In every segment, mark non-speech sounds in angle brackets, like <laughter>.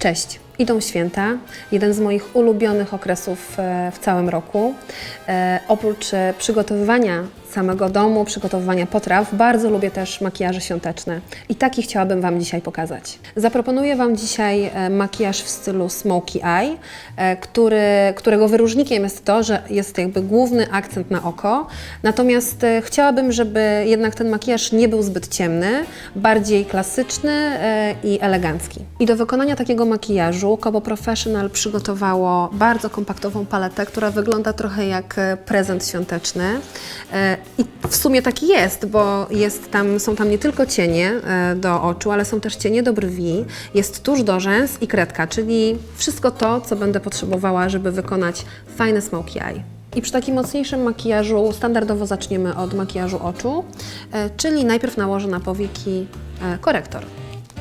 Cześć, idą święta, jeden z moich ulubionych okresów e, w całym roku. E, Oprócz e, przygotowywania samego domu, przygotowywania potraw, bardzo lubię też makijaże świąteczne i taki chciałabym Wam dzisiaj pokazać. Zaproponuję Wam dzisiaj e, makijaż w stylu smokey eye, e, który, którego wyróżnikiem jest to, że jest jakby główny akcent na oko, natomiast e, chciałabym, żeby jednak ten makijaż nie był zbyt ciemny, bardziej klasyczny i elegancki. I do wykonania takiego makijażu Kobo Professional przygotowało bardzo kompaktową paletę, która wygląda trochę jak prezent świąteczny. I w sumie taki jest, bo jest tam, są tam nie tylko cienie e, do oczu, ale są też cienie do brwi, jest tusz do rzęs i kredka, czyli wszystko to, co będę potrzebowała, żeby wykonać fajne smokey eye. I przy takim mocniejszym makijażu standardowo zaczniemy od makijażu oczu, e, czyli najpierw nałożę na powieki e, korektor,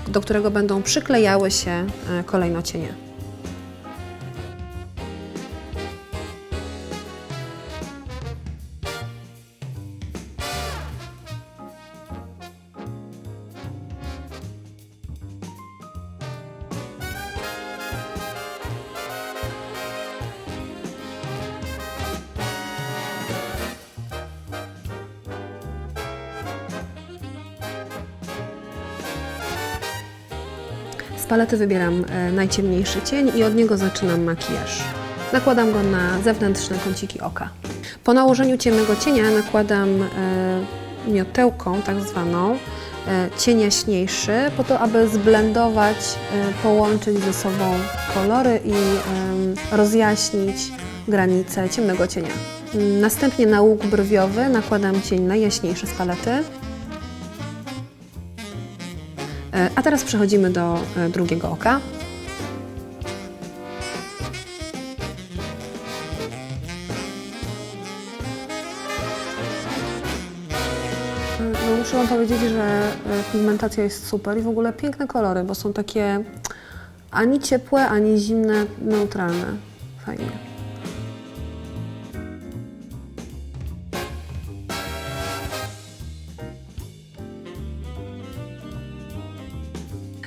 do którego będą przyklejały się kolejno cienie. Palety wybieram e, najciemniejszy cień i od niego zaczynam makijaż. Nakładam go na zewnętrzne kąciki oka. Po nałożeniu ciemnego cienia nakładam e, miotełką tak zwaną e, cień jaśniejszy po to, aby zblendować, połączyć ze sobą kolory i rozjaśnić granice ciemnego cienia. Następnie na łuk brwiowy nakładam cień najjaśniejszy z palety. A teraz przechodzimy do e, drugiego oka. No, muszę Wam powiedzieć, że e, pigmentacja jest super i w ogóle piękne kolory, bo są takie ani ciepłe, ani zimne, neutralne. Fajnie.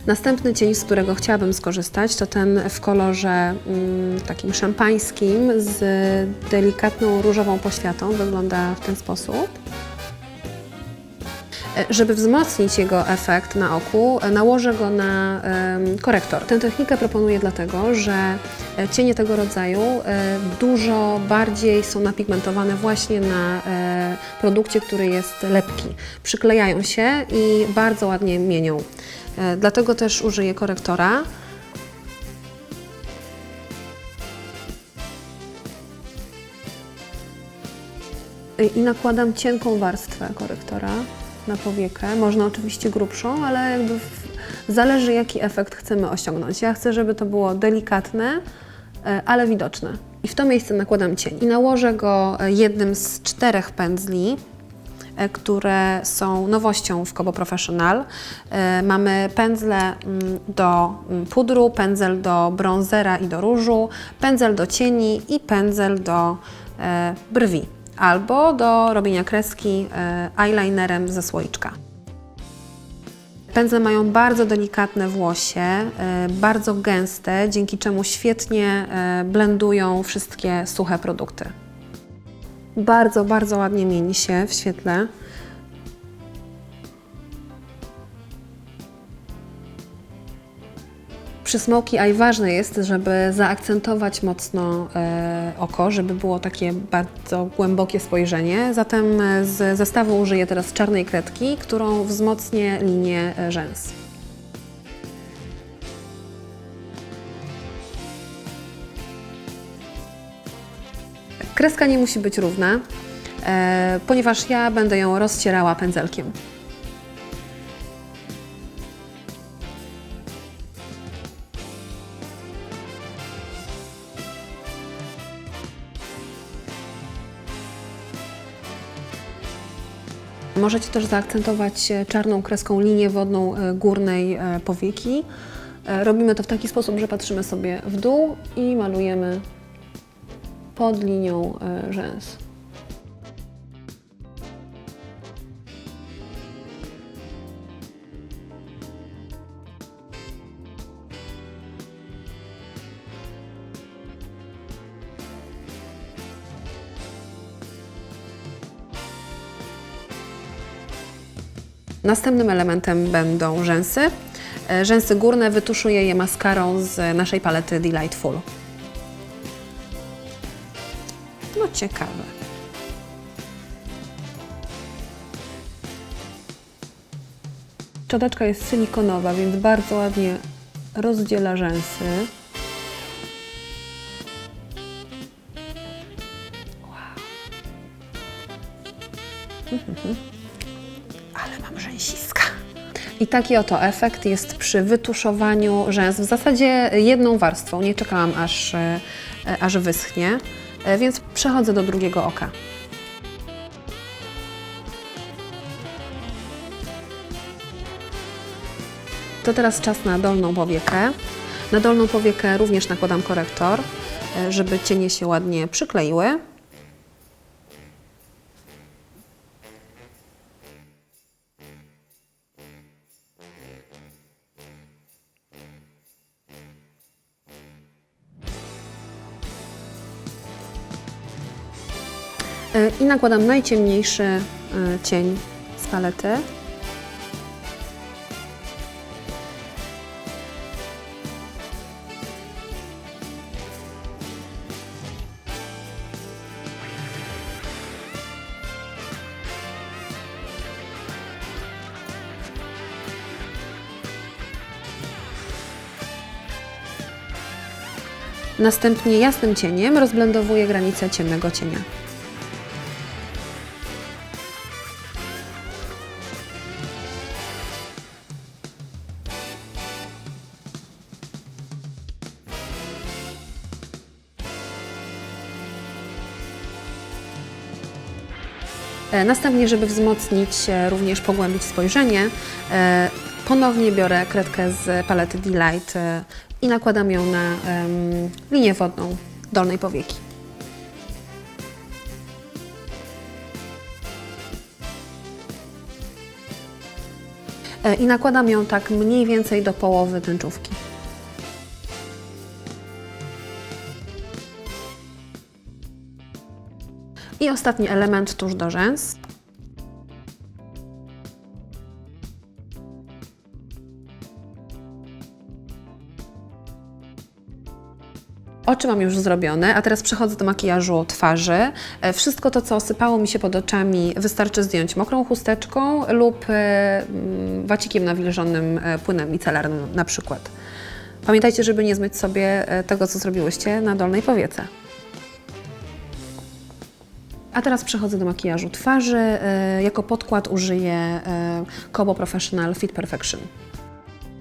Następny cień, z którego chciałabym skorzystać, to ten w kolorze mm, takim szampańskim z delikatną różową poświatą. Wygląda w ten sposób. E, Żeby wzmocnić jego efekt na oku, e, nałożę go na korektor. Tę technikę proponuję dlatego, że e, cienie tego rodzaju dużo bardziej są napigmentowane właśnie na produkcie, który jest lepki. Przyklejają się i bardzo ładnie mienią. Dlatego też użyję korektora. I nakładam cienką warstwę korektora na powiekę. Można oczywiście grubszą, ale jakby zależy jaki efekt chcemy osiągnąć. Ja chcę, żeby to było delikatne, e, ale widoczne. I w to miejsce nakładam cień. I nałożę go e, jednym z czterech pędzli, e, które są nowością w Kobo Professional. Mamy pędzle mm, do mm, pudru, pędzel do bronzera i do różu, pędzel do cieni i pędzel do brwi albo do robienia kreski e, eyelinerem ze słoiczka. Pędzle mają bardzo delikatne włosie, e, bardzo gęste, dzięki czemu świetnie e, blendują wszystkie suche produkty. Bardzo, bardzo ładnie mieni się w świetle. Przy smokey eye ważne jest, żeby zaakcentować mocno e, oko, żeby było takie bardzo głębokie spojrzenie. Zatem e, z zestawu użyję teraz czarnej kredki, którą wzmocnię linię e, rzęs. Kreska nie musi być równa, ponieważ ja będę ją rozcierała pędzelkiem. Możecie też zaakcentować e, czarną kreską linię wodną e, górnej e, powieki. Robimy to w taki sposób, że patrzymy sobie w dół i malujemy pod linią rzęs. Następnym elementem będą rzęsy. E, Rzęsy górne wytuszuję je maskarą z naszej palety Delightful. No ciekawe. Szczoteczka jest silikonowa, więc bardzo ładnie rozdziela rzęsy. Ale <laughs> mam rzęsiska. I taki oto efekt jest przy wytuszowaniu rzęs w zasadzie jedną warstwą. Nie czekałam aż, e, aż wyschnie, e, więc przechodzę do drugiego oka. To teraz czas na dolną powiekę. Na dolną powiekę również nakładam korektor, e, żeby cienie się ładnie przykleiły. I nakładam najciemniejszy e, cień z palety. Następnie jasnym cieniem rozblendowuję granicę ciemnego cienia. Następnie, żeby wzmocnić, e, również pogłębić spojrzenie, e, ponownie biorę kredkę z palety Delight e, i nakładam ją na linię wodną dolnej powieki. I nakładam ją tak mniej więcej do połowy tęczówki. I ostatni element tuż do rzęs. Oczy mam już zrobione, a teraz przechodzę do makijażu twarzy. E, Wszystko to, co osypało mi się pod oczami, wystarczy zdjąć mokrą chusteczką lub e, mm, wacikiem nawilżonym e, płynem micelarnym na przykład. Pamiętajcie, żeby nie zmyć sobie tego, co zrobiłyście na dolnej powiece. A teraz przechodzę do makijażu twarzy. E, Jako podkład użyję e, Kobo Professional Fit Perfection.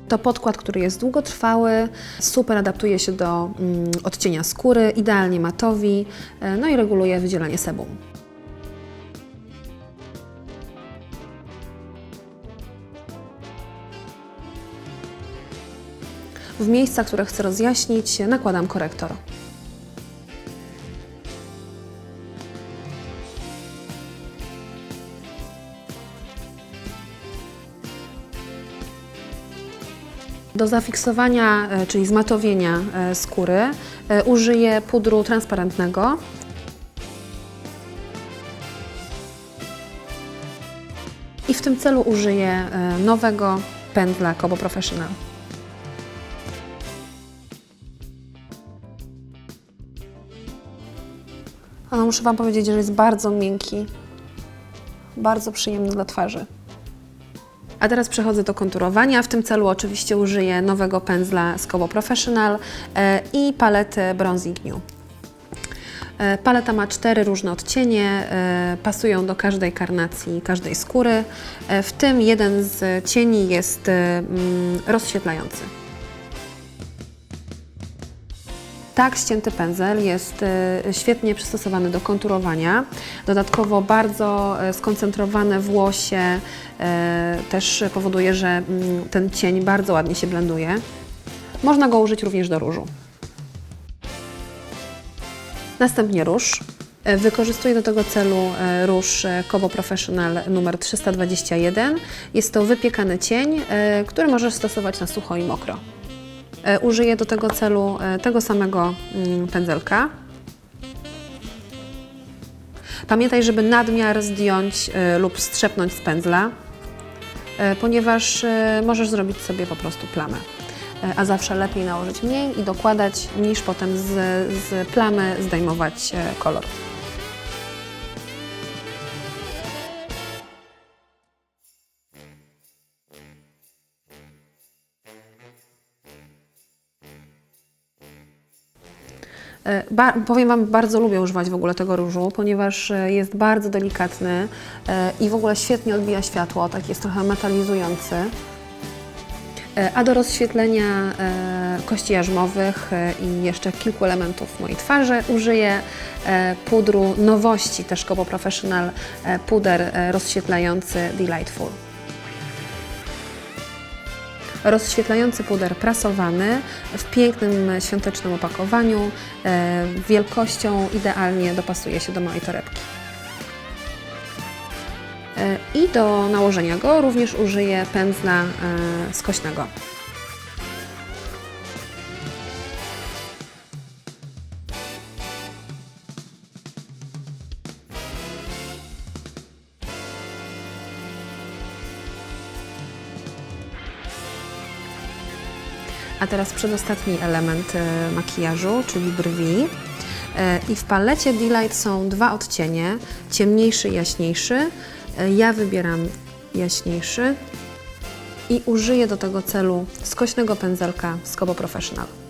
To podkład, który jest długotrwały, super adaptuje się do mm, odcienia skóry, idealnie matowi, e, no i reguluje wydzielanie sebum. W miejscach, które chcę rozjaśnić, nakładam korektor. Do zafiksowania, e, czyli zmatowienia e, skóry, e, użyję pudru transparentnego. I w tym celu użyję nowego pędzla Kobo Professional. A no, muszę Wam powiedzieć, że jest bardzo miękki, bardzo przyjemny dla twarzy. A teraz przechodzę do konturowania. W tym celu oczywiście użyję nowego pędzla z Kobo Professional e, i palety Bronzing New. E, Paleta ma cztery różne odcienie, e, pasują do każdej karnacji, każdej skóry. W tym jeden z cieni jest mm, rozświetlający. Tak ścięty pędzel jest e, świetnie przystosowany do konturowania. Dodatkowo bardzo e, skoncentrowane włosie e, też powoduje, że mm, ten cień bardzo ładnie się blenduje. Można go użyć również do różu. Następnie róż. Wykorzystuję do tego celu róż Kobo Professional numer 321. Jest to wypiekany cień, który możesz stosować na sucho i mokro. E, Użyję do tego celu e, tego samego mm, pędzelka. Pamiętaj, żeby nadmiar zdjąć e, lub strzepnąć z pędzla. ponieważ możesz zrobić sobie po prostu plamę. A zawsze lepiej nałożyć mniej i dokładać, niż potem z, z plamy zdejmować kolor. Ba powiem Wam, bardzo lubię używać w ogóle tego różu, ponieważ e, jest bardzo delikatny e, i w ogóle świetnie odbija światło, tak jest trochę metalizujący. E, A do rozświetlenia e, kości jarzmowych e, i jeszcze kilku elementów mojej twarzy użyję e, pudru nowości też Kobo Professional e, puder e, rozświetlający Delightful. Rozświetlający puder prasowany w pięknym świątecznym opakowaniu, e, wielkością idealnie dopasuje się do mojej torebki. E, I do nałożenia go również użyję pędzla e, skośnego. Teraz przedostatni element e, makijażu, czyli brwi. E, I w palecie Delight są dwa odcienie, ciemniejszy i jaśniejszy. E, Ja wybieram jaśniejszy i użyję do tego celu skośnego pędzelka z Kobo Professional.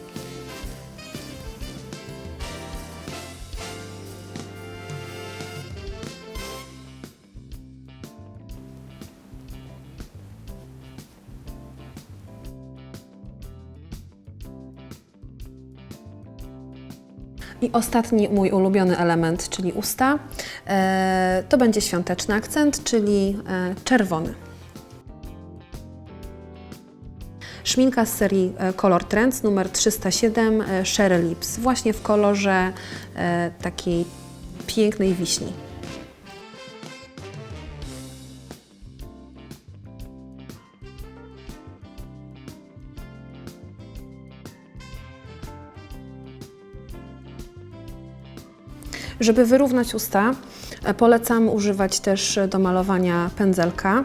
I ostatni mój ulubiony element, czyli usta, e, to będzie świąteczny akcent, czyli e, czerwony. Szminka z serii e, Color Trends numer 307 e, Sherry Lips, właśnie w kolorze takiej pięknej wiśni. Żeby wyrównać usta, e, polecam używać też do malowania pędzelka.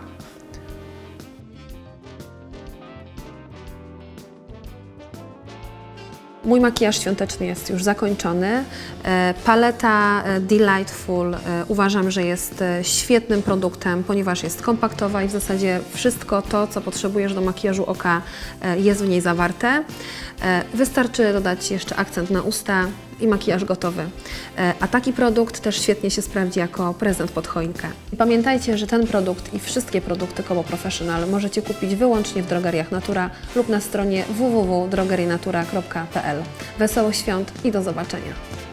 Mój makijaż świąteczny jest już zakończony. E, Paleta e, Delightful e, uważam, że jest e, świetnym produktem, ponieważ jest kompaktowa i w zasadzie wszystko to, co potrzebujesz do makijażu oka e, jest w niej zawarte. E, Wystarczy dodać jeszcze akcent na usta i makijaż gotowy. E, A taki produkt też świetnie się sprawdzi jako prezent pod choinkę. Pamiętajcie, że ten produkt i wszystkie produkty Kobo Professional możecie kupić wyłącznie w drogeriach Natura lub na stronie www.drogerienatura.pl. Wesołych świąt i do zobaczenia!